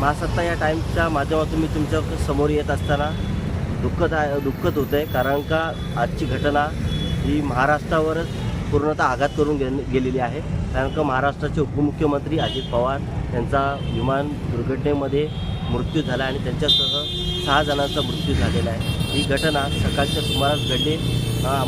महासत्ता या टाईमच्या माध्यमातून मी तुमच्यासमोर येत असताना दुःखद आहे दुःखद होतं आहे कारण का आजची घटना ही महाराष्ट्रावरच पूर्णतः आघात करून गे गेलेली आहे. कारण का महाराष्ट्राचे उपमुख्यमंत्री अजित पवार यांचा विमान दुर्घटनेमध्ये मृत्यू झाला आणि त्यांच्यासह सहा जणांचा मृत्यू झालेला आहे. ही घटना सकाळच्या सुमारास घडली.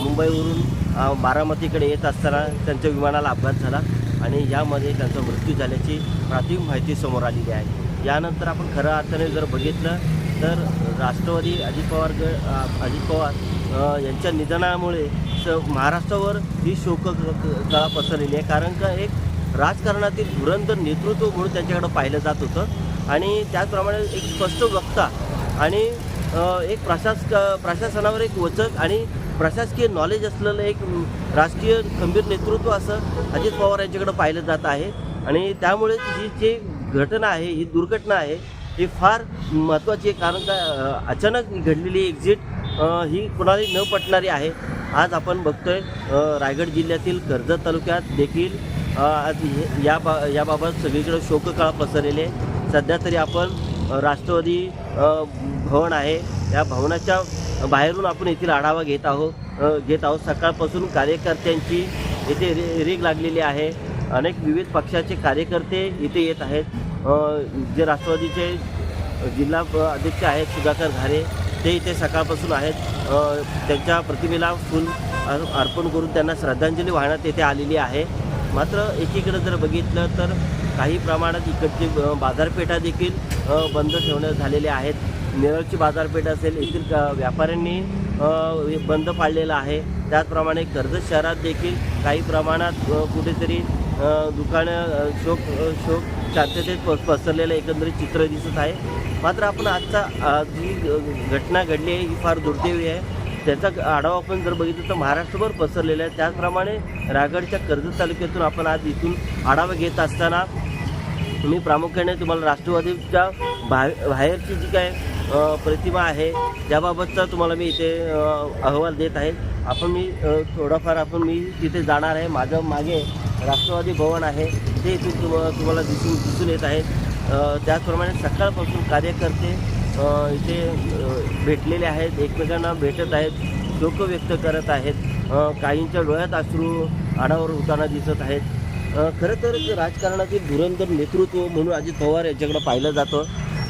मुंबईवरून बारामतीकडे येत असताना त्यांच्या विमानाला अपघात झाला आणि यामध्ये त्यांचा मृत्यू झाल्याची प्राथमिक माहिती समोर आलेली आहे. यानंतर आपण खऱ्या अर्थाने जर बघितलं तर राष्ट्रवादी अजित पवार ग अजित पवार यांच्या निधनामुळे स महाराष्ट्रावर ही शोक कळा पसरलेली आहे. कारण का एक राजकारणातील धुरंधर नेतृत्व म्हणून त्यांच्याकडं पाहिलं जात होतं. आणि त्याचप्रमाणे एक स्पष्ट वक्ता आणि एक प्रशासक प्रशासनावर एक वचक आणि प्रशासकीय नॉलेज असलेलं एक राजकीय राष्ट्रीय खंबीर नेतृत्व असं अजित पवार यांच्याकडं पाहिलं जात आहे. आणि त्यामुळे जी जी घटना आहे ही दुर्घटना आहे ही फार महत्त्वाची आहे कारण का अचानक घडलेली एक्झिट ही कुणालाही न पटणारी आहे. आज आपण बघतोय रायगड जिल्ह्यातील कर्जत तालुक्यात देखील आज या बा याबाबत सगळीकडे शोककळा पसरलेले सध्या तरी आपण राष्ट्रवादी भवन आहे. या भवनाच्या बाहेरून आपण येथील आढावा घेत आहोत घेत आहोत. सकाळपासून कार्यकर्त्यांची येथे रे रेग लागलेली आहे. अनेक विविध पक्षाचे कार्यकर्ते इथे येत आहेत. जे राष्ट्रवादीचे जिल्हा अध्यक्ष आहेत सुधाकर घारे ते इथे सकाळपासून आहेत. त्यांच्या प्रतिमेला फुल अर्पण करून त्यांना श्रद्धांजली वाहण्यात येथे आलेली आहे. मात्र एकीकडे जर बघितलं तर काही प्रमाणात इकडची बाजारपेठा देखील बंद ठेवण्यात झालेल्या आहेत. नेरळची बाजारपेठ असेल येथील व्यापाऱ्यांनी हे बंद पाडलेलं आहे. त्याचप्रमाणे कर्जत शहरात देखील काही प्रमाणात कुठेतरी दुकानं शोक शोक शांततेत प पसरलेलं एकंदरीत चित्र दिसत आहे. मात्र आपण आजचा जी घटना घडली आहे ही फार दुर्दैवी आहे. त्याचा आढावा आपण जर बघितलं तर महाराष्ट्रभर पसरलेला आहे. त्याचप्रमाणे रायगडच्या कर्जत तालुक्यातून आपण आज इथून आढावा घेत असताना मी प्रामुख्याने तुम्हाला राष्ट्रवादीच्या बाहेरची जी काय प्रतिमा आहे. त्याबाबतचा तुम्हाला मी इथे अहवाल देत आहे. आपण मी थोडाफार आपण मी तिथे जाणार आहे. माझं मागे राष्ट्रवादी भवन आहे. ते इथून तुम तुम्हाला दिसून दिसून येत आहे. त्याचप्रमाणे सकाळपासून कार्यकर्ते इथे भेटलेले आहेत. एकमेकांना भेटत आहेत. शोक व्यक्त करत आहेत. काहींच्या डोळ्यात अश्रू आडावर होताना दिसत आहेत. खरं तर राजकारणातील धुरंधर नेतृत्व म्हणून अजित पवार यांच्याकडे पाहिलं जातं.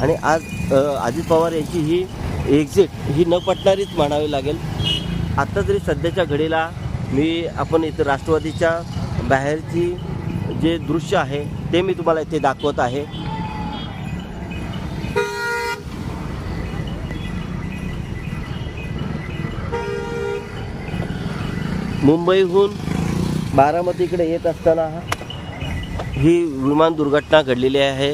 आणि आज अजित पवार यांची ही एक्झिट ही न पटणारीच म्हणावी लागेल. आत्ता जरी सध्याच्या घडीला मी आपण इथं राष्ट्रवादीच्या बाहेरची जे दृश्य आहे ते मी तुम्हाला इथे दाखवत आहे. मुंबईहून बारामतीकडे येत असताना ही विमान दुर्घटना घडलेली आहे.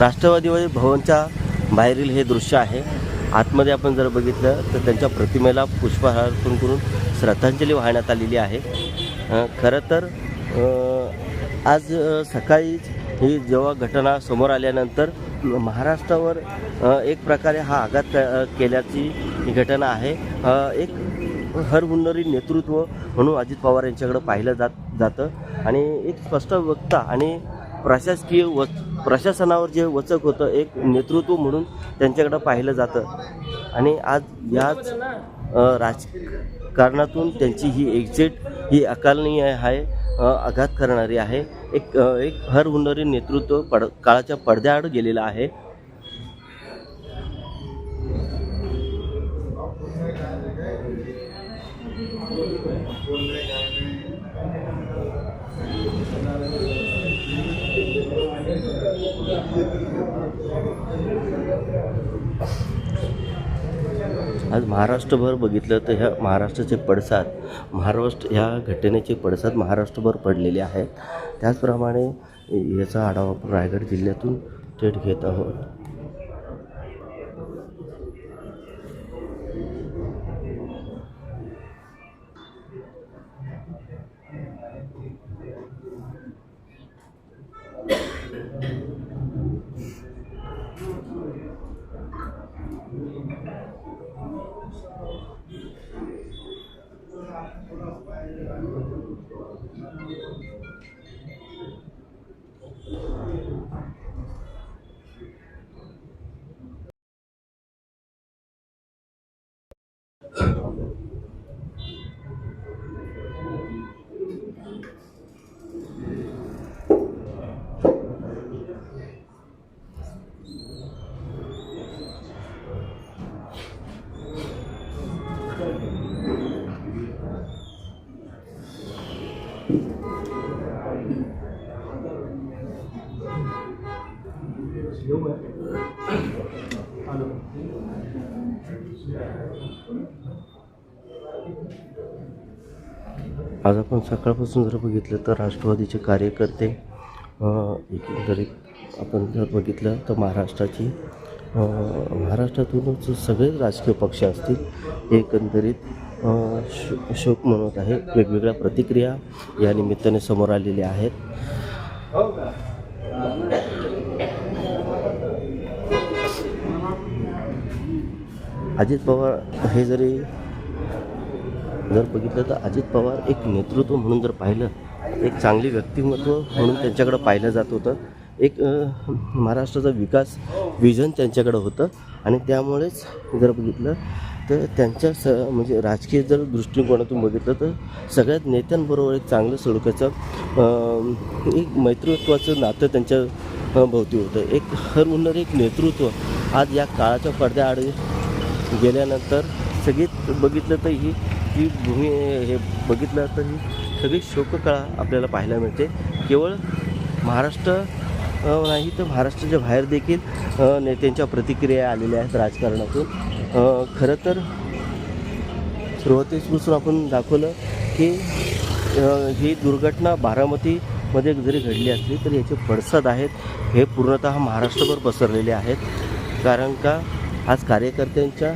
राष्ट्रवादी भवनच्या बाहेरील हे दृश्य आहे. आतमध्ये आपण जर बघितलं तर त्यांच्या प्रतिमेला पुष्पहार अर्पण करून श्रद्धांजली वाहण्यात आलेली आहे. खरं तर आज सकाळीच ही जेव्हा घटना समोर आल्यानंतर महाराष्ट्रावर एक प्रकारे हा आघात केल्याची ही घटना आहे. एक हरहुन्नरी नेतृत्व म्हणून अजित पवार यांच्याकडं पाहिलं जात जातं. आणि एक स्पष्ट वक्ता आणि प्रशासकीय व प्रशासनावर जे वचक होतं एक नेतृत्व म्हणून त्यांच्याकडं पाहिलं जातं. आणि आज याच राजकारणातून त्यांची ही एक्झिट ही अकालनीय आहे आघात करणारी आहे. एक एक हरहुन्नरी नेतृत्व पड काळाच्या पडद्याआड गेलेलं आहे. आज महाराष्ट्रभर बघितलं तर ह्या महाराष्ट्राचे पडसाद महाराष्ट्र ह्या घटनेचे पडसाद महाराष्ट्रभर पडलेले आहेत. त्याचप्रमाणे याचा आढावा आपण रायगड जिल्ह्यातून थेट घेत आहोत. आज आपण सकाळपासून जर बघितलं तर राष्ट्रवादीचे कार्यकर्ते एकंदरीत आपण जर बघितलं तर महाराष्ट्राची महाराष्ट्रातूनच सगळे राजकीय पक्ष असतील एकंदरीत शो शोक म्हणत आहे वेगवेगळ्या प्रतिक्रिया या निमित्ताने समोर आलेल्या आहेत. अजित पवार हे जरी जर बघितलं तर अजित पवार एक नेतृत्व म्हणून जर पाहिलं एक चांगली व्यक्तिमत्व म्हणून त्यांच्याकडं पाहिलं जात होतं. एक महाराष्ट्राचा विकास विजन त्यांच्याकडं होतं. आणि त्यामुळेच जर बघितलं तर त्यांच्या स म्हणजे राजकीय जर दृष्टिकोनातून बघितलं तर सगळ्यात नेत्यांबरोबर एक चांगलं सडकाचं एक मैत्रित्वाचं नातं त्यांच्या भोवती होतं. एक हर म्हणणार एक नेतृत्व. आज या काळाच्या पडद्याआड गेल्यानंतर सगळीत बघितलं तर ही जी भूमी हे बघितलं तर ही सगळी शोककळा आपल्याला पाहायला मिळते. केवळ महाराष्ट्र नाही तर महाराष्ट्राच्या बाहेर देखील नेत्यांच्या प्रतिक्रिया आलेल्या आहेत राजकारणातून. खरं तर सुरुवातीपासून आपण दाखवलं की ही दुर्घटना बारामतीमध्ये जरी घडली असली तरी याचे पडसाद आहेत. हे पूर्णतः महाराष्ट्रभर पसरलेले आहेत. कारण का? आज कार्यकर्त्यांच्या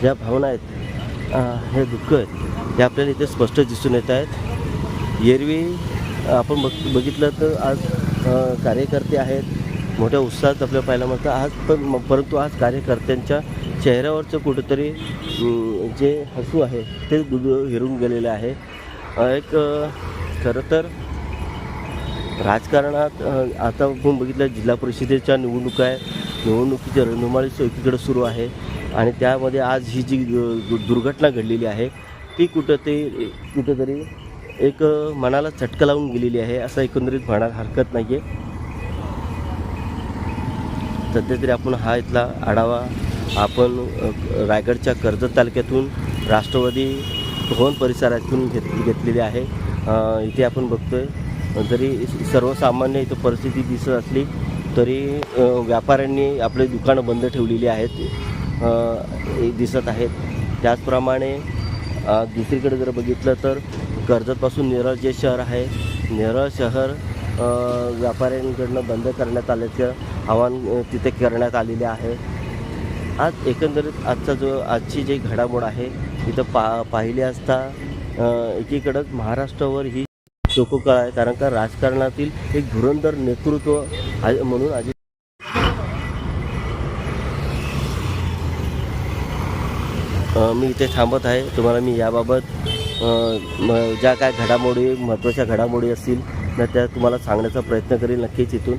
ज्या भावना आहेत हे दुःख आहेत ते आपल्याला इथे स्पष्ट दिसून येत आहेत. एरवी आपण बघ बघितलं तर आज कार्यकर्ते आहेत मोठ्या उत्साहात आपल्याला पाहायला मिळतं. आज पण परंतु आज कार्यकर्त्यांच्या चेहऱ्यावरचं कुठंतरी जे हसू आहे ते हिरून गेलेलं आहे. एक खरं तर राजकारणात आता आपण बघितलं जिल्हा परिषदेच्या निवडणुका आहे निवडणुकीची रणधुमाळी एकीकडे सुरू आहे आणि त्यामध्ये आज ही जी दुर्घटना घडलेली आहे ती कुठं ते कुठंतरी एक मनाला चटका लावून गेलेली आहे असं एकंदरीत म्हणायला हरकत नाही आहे सध्या तरी आपण हा इथला आढावा आपण रायगडच्या कर्जत तालुक्यातून राष्ट्रवादी भवन परिसरातून घेत घेतलेली आहे. इथे आपण बघतोय जरी सर्वसामान्य इथं परिस्थिती दिसत असली तरी व्यापाऱ्यांनी आपले दुकानं बंद ठेवलेली आहेत दिसत आहेत. त्याचप्रमाणे दुसरीकडे जर बघितलं तर कर्जतपासून नेरळ जे शहर आहे नेरळ शहर व्यापाऱ्यांकडनं बंद करण्यात आल्याचं आवाहन तिथे करण्यात आलेले आहे. आज एकंदरीत आजचा जो आजची जी घडामोड आहे इथं पा पाहिली असता एकीकडंच महाराष्ट्रावर ही शोककळा आहे. कारण का राजकारणातील एक धुरंधर नेतृत्व आहे म्हणून अजित मी इथे थांबत आहे. तुम्हाला मी याबाबत ज्या काय घडामोडी महत्त्वाच्या घडामोडी असतील ना त्या तुम्हाला सांगण्याचा प्रयत्न करेल नक्कीच इथून.